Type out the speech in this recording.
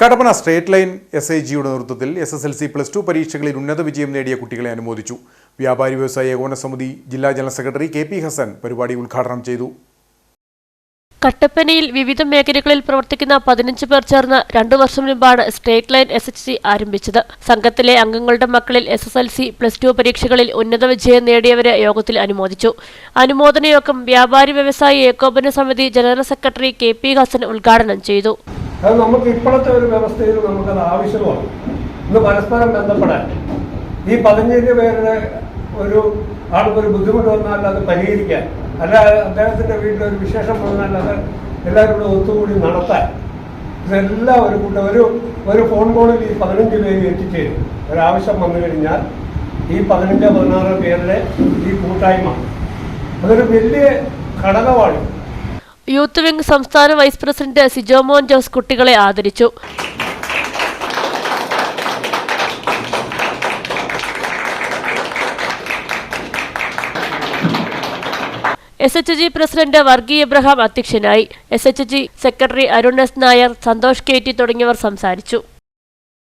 Kattappana straight line S I ജിയുടെ നേതൃത്വത്തിൽ S S L C plus two പരീക്ഷകളിൽ ഉന്നത വിജയം നേടിയ കുട്ടികളെ അനുമോദിച്ചു. വ്യാപാരി വ്യവസായ ഏകോപന സമിതി ജില്ലാ general secretary K P Hasan പരിപാടി ഉദ്ഘാടനം ചെയ്തു. കട്ടപ്പനയിൽ വിവിധ മേഖലകളിൽ പ്രവർത്തിക്കുന്ന പതിനഞ്ച് പേർ ചേർന്ന് രണ്ടു വർഷം മുമ്പാണ് state line S H C ആരംഭിച്ചത്. സംഘത്തിലെ അംഗങ്ങളുടെ മക്കളിൽ S S L C plus two പരീക്ഷകളിൽ ഉന്നത വിജയം നേടിയവരെ യോഗത്തിൽ അനുമോദിച്ചു. അനുമോദന യോഗം വ്യാപാരി വ്യവസായി ഏകോപന സമിതി general secretary K P Hasan ഉദ്ഘാടനം ചെയ്തു. അത് നമുക്ക് ഇപ്പോഴത്തെ ഒരു വ്യവസ്ഥയിൽ നമുക്കത് ആവശ്യമാണ്. ഇന്ന് പരസ്പരം ബന്ധപ്പെടാൻ. ഈ പതിനഞ്ച് പേരുടെ ഒരു ആൾക്കൊരു ബുദ്ധിമുട്ട് വന്നാൽ അത് പരിഹരിക്കാൻ. അല്ല അദ്ദേഹത്തിന്റെ വീട്ടിൽ ഒരു വിശേഷം വന്നാൽ അത് എല്ലാവരും കൂടെ ഒത്തുകൂടി നടത്താൻ. ഇതെല്ലാം ഒരു കൂട്ടം ഒരു ഒരു ഫോൺ കോളിൽ ഈ പതിനഞ്ച് പേര് എത്തിച്ചേരും. ഒരാവശ്യം വന്നു കഴിഞ്ഞാൽ ഈ പതിനഞ്ച് പതിനാറ് പേരുടെ ഈ കൂട്ടായ്മ. അതൊരു വലിയ ഘടകമാണ്. യൂത്ത് വിംഗ് സംസ്ഥാന വൈസ് പ്രസിഡന്റ് സിജോമോൻ ജോസ് കുട്ടികളെ ആദരിച്ചു. S H G president Varghese Abraham അധ്യക്ഷനായി. S H G secretary Arun S Nair Santhosh K T തുടങ്ങിയവർ സംസാരിച്ചു.